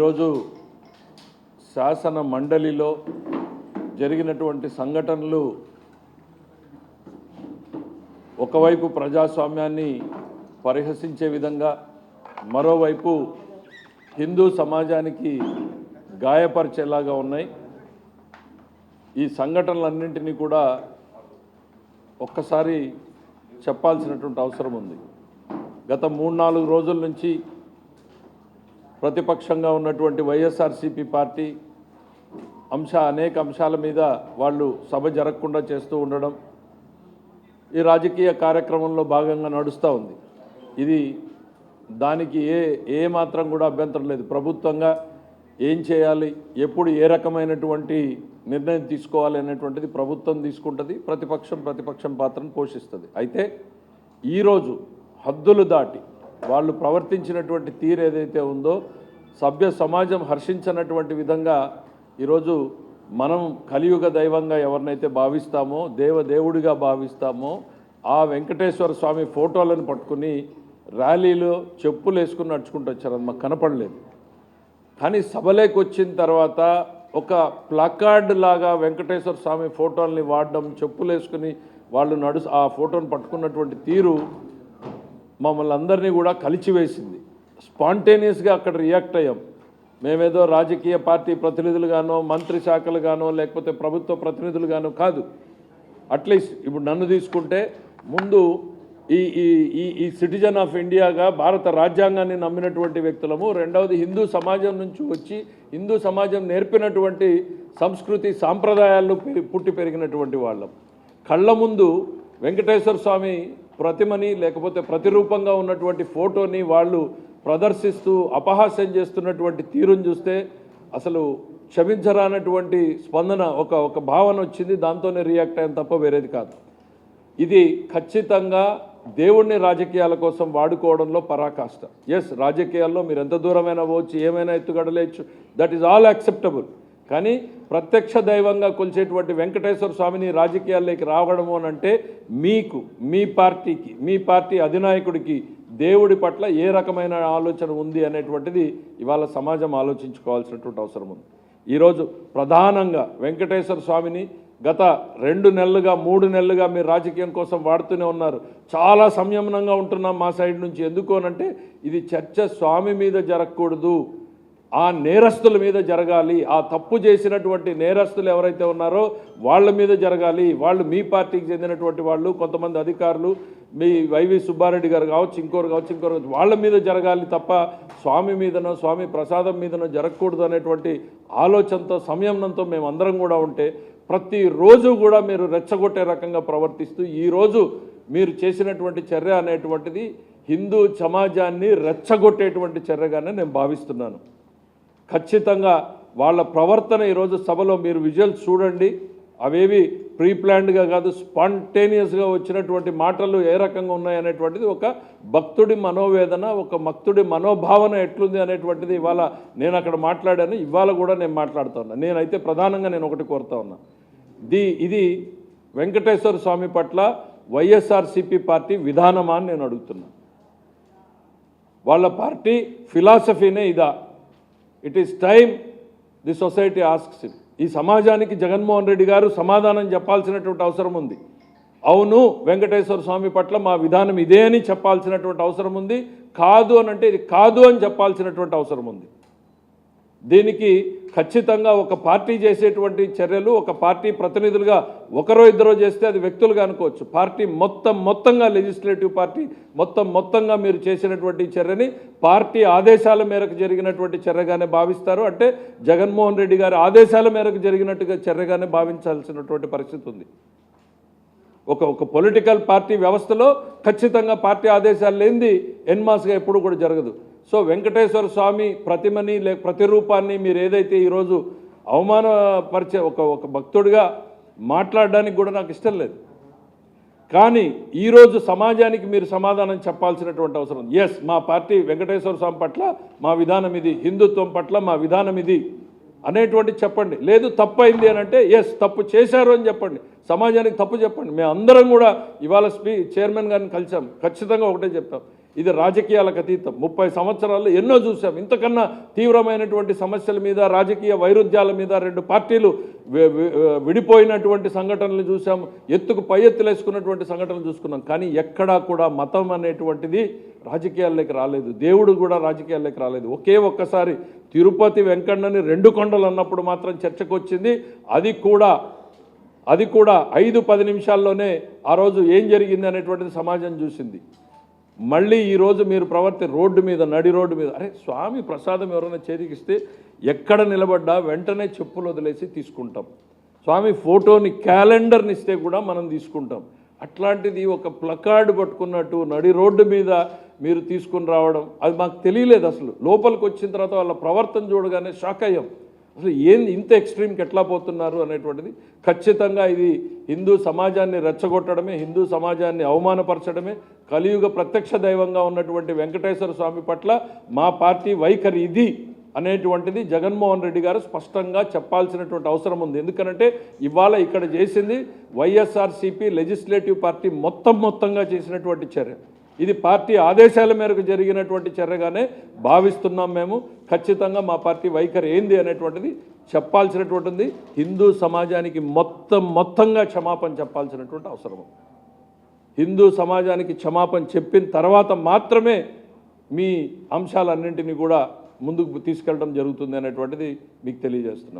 ఈరోజు శాసన మండలిలో జరిగినటువంటి సంఘటనలు ఒకవైపు ప్రజాస్వామ్యాన్ని పరిహసించే విధంగా మరోవైపు హిందూ సమాజానికి గాయపరిచేలాగా ఉన్నాయి. ఈ సంఘటనలన్నింటినీ కూడా ఒక్కసారి చెప్పాల్సినటువంటి అవసరం ఉంది. గత మూడు నాలుగు రోజుల నుంచి ప్రతిపక్షంగా ఉన్నటువంటి వైఎస్ఆర్సీపీ పార్టీ అంశ అనేక అంశాల మీద వాళ్ళు సభ జరగకుండా చేస్తూ ఉండడం ఈ రాజకీయ కార్యక్రమంలో భాగంగా నడుస్తూ ఉంది. ఇది దానికి ఏ ఏ మాత్రం కూడా అభ్యంతరం లేదు. ప్రభుత్వంగా ఏం చేయాలి ఎప్పుడు ఏ రకమైనటువంటి నిర్ణయం తీసుకోవాలి అనేటువంటిది ప్రభుత్వం తీసుకుంటుంది ప్రతిపక్షం ప్రతిపక్షం పాత్రను పోషిస్తుంది. అయితే ఈరోజు హద్దులు దాటి వాళ్ళు ప్రవర్తించినటువంటి తీరు ఏదైతే ఉందో సభ్య సమాజం హర్షించినటువంటి విధంగా ఈరోజు మనం కలియుగ దైవంగా ఎవరినైతే భావిస్తామో దేవదేవుడిగా భావిస్తామో ఆ వెంకటేశ్వర స్వామి ఫోటోలను పట్టుకుని ర్యాలీలో చెప్పులు వేసుకుని నడుచుకుంటూ వచ్చారు. అది మాకు కనపడలేదు. కానీ సభలోకి వచ్చిన తర్వాత ఒక ప్లకార్డ్ లాగా వెంకటేశ్వర స్వామి ఫోటోల్ని వాడడం చెప్పులు వేసుకుని వాళ్ళు నడుసు ఆ ఫోటోని పట్టుకున్నటువంటి తీరు మమ్మల్ని అందరినీ కూడా కలిచివేసింది. స్పాంటేనియస్గా అక్కడ రియాక్ట్ అయ్యాం. మేమేదో రాజకీయ పార్టీ ప్రతినిధులుగానో మంత్రి శాఖలుగానో లేకపోతే ప్రభుత్వ ప్రతినిధులుగానో కాదు. అట్లీస్ట్ ఇప్పుడు నన్ను తీసుకుంటే ముందు ఈ ఈ ఈ ఈ సిటిజన్ ఆఫ్ ఇండియాగా భారత రాజ్యాంగాన్ని నమ్మినటువంటి వ్యక్తులము రెండవది హిందూ సమాజం నుంచి వచ్చి హిందూ సమాజం నేర్పినటువంటి సంస్కృతి సాంప్రదాయాలు పుట్టి పెరిగినటువంటి వాళ్ళం. కళ్ళ ముందు వెంకటేశ్వర స్వామి ప్రతిమని లేకపోతే ప్రతిరూపంగా ఉన్నటువంటి ఫోటోని వాళ్ళు ప్రదర్శిస్తూ అపహాస్యం చేస్తున్నటువంటి తీరును చూస్తే అసలు క్షమించరానటువంటి స్పందన ఒక ఒక భావన వచ్చింది. దాంతోనే రియాక్ట్ అయ్యాను తప్ప వేరేది కాదు. ఇది ఖచ్చితంగా దేవుణ్ణి రాజకీయాల కోసం వాడుకోవడంలో పరాకాష్ట. ఎస్ రాజకీయాల్లో మీరు ఎంత దూరమైనా పోవచ్చు ఏమైనా ఎత్తుగడలేచ్చు. దట్ ఈజ్ ఆల్ యాక్సెప్టబుల్ కానీ ప్రత్యక్ష దైవంగా కొలిచేటువంటి వెంకటేశ్వర స్వామిని రాజకీయాల్లోకి రావడము అని అంటే మీకు మీ పార్టీకి మీ పార్టీ అధినాయకుడికి దేవుడి పట్ల ఏ రకమైన ఆలోచన ఉంది అనేటువంటిది ఇవాళ సమాజం ఆలోచించుకోవాల్సినటువంటి అవసరం ఉంది. ఈరోజు ప్రధానంగా వెంకటేశ్వర స్వామిని గత రెండు నెలలుగా మూడు నెలలుగా మీరు రాజకీయం కోసం వాడుతూనే ఉన్నారు. చాలా సంయమనంగా ఉంటున్నాం మా సైడ్ నుంచి. ఎందుకు అనంటే ఇది చర్చ స్వామి మీద జరగకూడదు. ఆ నేరస్తుల మీద జరగాలి ఆ తప్పు చేసినటువంటి నేరస్తులు ఎవరైతే ఉన్నారో వాళ్ళ మీద జరగాలి వాళ్ళు మీ పార్టీకి చెందినటువంటి వాళ్ళు కొంతమంది అధికారులు మీ వైవి సుబ్బారెడ్డి గారు కావచ్చు ఇంకోరు కావచ్చు ఇంకోరు కావచ్చు వాళ్ళ మీద జరగాలి తప్ప స్వామి మీదనో స్వామి ప్రసాదం మీదనో జరగకూడదు అనేటువంటి ఆలోచనతో సంయమనంతో మేము అందరం కూడా ఉంటే ప్రతిరోజు కూడా మీరు రెచ్చగొట్టే రకంగా ప్రవర్తిస్తూ ఈరోజు మీరు చేసినటువంటి చర్య అనేటువంటిది హిందూ సమాజాన్ని రెచ్చగొట్టేటువంటి చర్యగానే నేను భావిస్తున్నాను. ఖచ్చితంగా వాళ్ళ ప్రవర్తన ఈరోజు సభలో మీరు విజువల్స్ చూడండి. అవేవి ప్రీ ప్లాన్డ్గా కాదు స్పాంటేనియస్గా వచ్చినటువంటి మాటలు ఏ రకంగా ఉన్నాయనేటువంటిది ఒక భక్తుడి మనోవేదన ఒక భక్తుడి మనోభావన ఎట్లుంది అనేటువంటిది ఇవాళ నేను అక్కడ మాట్లాడాను. ఇవాళ కూడా నేను మాట్లాడుతా ఉన్నా. నేనైతే ప్రధానంగా నేను ఒకటి కోరుతా ఉన్నా. ది ఇది వెంకటేశ్వర స్వామి పట్ల వైఎస్ఆర్సీపీ పార్టీ విధానమా అని నేను అడుగుతున్నా. వాళ్ళ పార్టీ ఫిలాసఫీనే ఇదా. It is time the society asks it ఈ సమాజానికి జగన్మోహన్ రెడ్డి గారు సమాధానం చెప్పాల్సినటువంటి అవసరం ఉంది. అవును వెంకటేశ్వర స్వామి పట్ల మా విధానం ఇదే అని చెప్పాల్సినటువంటి అవసరం ఉంది. కాదు అని అంటే ఇది కాదు అని చెప్పాల్సినటువంటి అవసరం ఉంది. దీనికి ఖచ్చితంగా ఒక పార్టీ చేసేటువంటి చర్యలు ఒక పార్టీ ప్రతినిధులుగా ఒకరో ఇద్దరో చేస్తే అది వ్యక్తులుగా అనుకోవచ్చు. పార్టీ మొత్తం మొత్తంగా లెజిస్లేటివ్ పార్టీ మొత్తం మొత్తంగా మీరు చేసినటువంటి చర్యని పార్టీ ఆదేశాల మేరకు జరిగినటువంటి చర్యగానే భావిస్తారు. అంటే జగన్మోహన్ రెడ్డి గారి ఆదేశాల మేరకు జరిగినట్టుగా చర్యగానే భావించాల్సినటువంటి పరిస్థితి ఉంది. ఒక ఒక పొలిటికల్ పార్టీ వ్యవస్థలో ఖచ్చితంగా పార్టీ ఆదేశాలు లేనిది ఎన్మాస్గా ఎప్పుడు కూడా జరగదు. సో వెంకటేశ్వర స్వామి ప్రతిమని లే ప్రతిరూపాన్ని మీరు ఏదైతే ఈరోజు అవమానపరిచే ఒక ఒక భక్తుడిగా మాట్లాడడానికి కూడా నాకు ఇష్టం లేదు. కానీ ఈరోజు సమాజానికి మీరు సమాధానం చెప్పాల్సినటువంటి అవసరం ఎస్ మా పార్టీ వెంకటేశ్వర స్వామి పట్ల మా విధానం ఇది హిందుత్వం పట్ల మా విధానం ఇది అనేటువంటి చెప్పండి. లేదు తప్పు అయింది అని అంటే ఎస్ తప్పు చేశారు అని చెప్పండి. సమాజానికి తప్పు చెప్పండి. మేము అందరం కూడా ఇవాళ స్పీ చైర్మన్ గారిని కలిసాం. ఖచ్చితంగా ఒకటే చెప్తాం. ఇది రాజకీయాలకు అతీతం. ముప్పై సంవత్సరాల్లో ఎన్నో చూసాం ఇంతకన్నా తీవ్రమైనటువంటి సమస్యల మీద రాజకీయ వైరుధ్యాల మీద రెండు పార్టీలు విడిపోయినటువంటి సంఘటనలు చూసాం ఎత్తుకు పై ఎత్తులేసుకున్నటువంటి సంఘటనలు చూసుకున్నాం. కానీ ఎక్కడా కూడా మతం అనేటువంటిది రాజకీయాల్లోకి రాలేదు. దేవుడు కూడా రాజకీయాల్లోకి రాలేదు. ఒకే ఒక్కసారి తిరుపతి వెంకన్నని రెండు కొండలు అన్నప్పుడు మాత్రం చర్చకు వచ్చింది అది కూడా అది కూడా ఐదు పది నిమిషాల్లోనే ఆ రోజు ఏం జరిగింది అనేటువంటిది సమాజం చూసింది. మళ్ళీ ఈరోజు మీరు ప్రవర్తి రోడ్డు మీద నడి రోడ్డు మీద అరే స్వామి ప్రసాదం ఎవరైనా చేతికిస్తే ఎక్కడ నిలబడ్డా వెంటనే చెప్పులు వదిలేసి తీసుకుంటాం. స్వామి ఫోటోని క్యాలెండర్ని ఇస్తే కూడా మనం తీసుకుంటాం. అట్లాంటిది ఒక ప్లకార్డు పట్టుకున్నట్టు నడి రోడ్డు మీద మీరు తీసుకుని రావడం అది మాకు తెలియలేదు అసలు. లోపలికి వచ్చిన తర్వాత వాళ్ళ ప్రవర్తన చూడగానే షాక్ అయ్యాం. అసలు ఏం ఇంత ఎక్స్ట్రీమ్కి ఎట్లా పోతున్నారు అనేటువంటిది ఖచ్చితంగా ఇది హిందూ సమాజాన్ని రెచ్చగొట్టడమే హిందూ సమాజాన్ని అవమానపరచడమే కలియుగ ప్రత్యక్ష దైవంగా ఉన్నటువంటి వెంకటేశ్వర స్వామి పట్ల మా పార్టీ వైఖరి ఇది అనేటువంటిది జగన్మోహన్ రెడ్డి గారు స్పష్టంగా చెప్పాల్సినటువంటి అవసరం ఉంది. ఎందుకంటే ఇవాళ ఇక్కడ చేసింది వైఎస్ఆర్సీపీ లెజిస్లేటివ్ పార్టీ మొత్తం మొత్తంగా చేసినటువంటి చర్య. ఇది పార్టీ ఆదేశాల మేరకు జరిగినటువంటి చర్యగానే భావిస్తున్నాం మేము. ఖచ్చితంగా మా పార్టీ వైఖరి ఏంది అనేటువంటిది చెప్పాల్సినటువంటిది హిందూ సమాజానికి మొత్తం మొత్తంగా క్షమాపణ చెప్పాల్సినటువంటి అవసరం హిందూ సమాజానికి క్షమాపణ చెప్పిన తర్వాత మాత్రమే మీ అంశాలన్నింటినీ కూడా ముందుకు తీసుకెళ్ళడం జరుగుతుంది అనేటువంటిది మీకు తెలియజేస్తున్నాం.